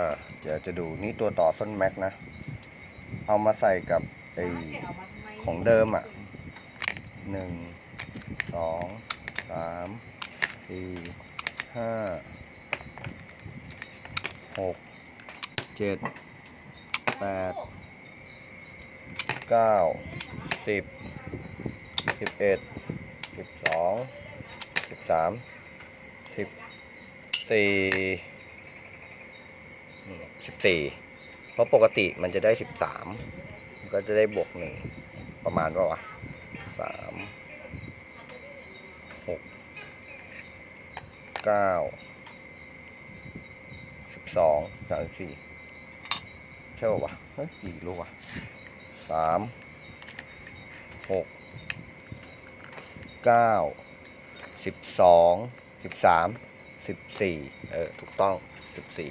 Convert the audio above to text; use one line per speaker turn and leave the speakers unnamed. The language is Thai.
อ่าเดี๋ยวจะดูนี่ตัวต่อส้นแม็กนะ เอามาใส่กับไอของเดิมอะหนึ่งสองสามสี่ห้าหกเจ็ดแปดเก้าสิบสิบเอ็ดสิบสองสิบสามสิบสี่ สิบสี่เพราะปกติมันจะได้สิบสามก็จะได้บวกหนึ่งประมาณว่าวะสามหกเก้าสิบสองสามสิบสี่ใช่ป่าวะเฮ้ยกี่ลูกวะสามหกเก้าสิบสองสิบสามสิบสี่เออ ถูกต้องสิบสี่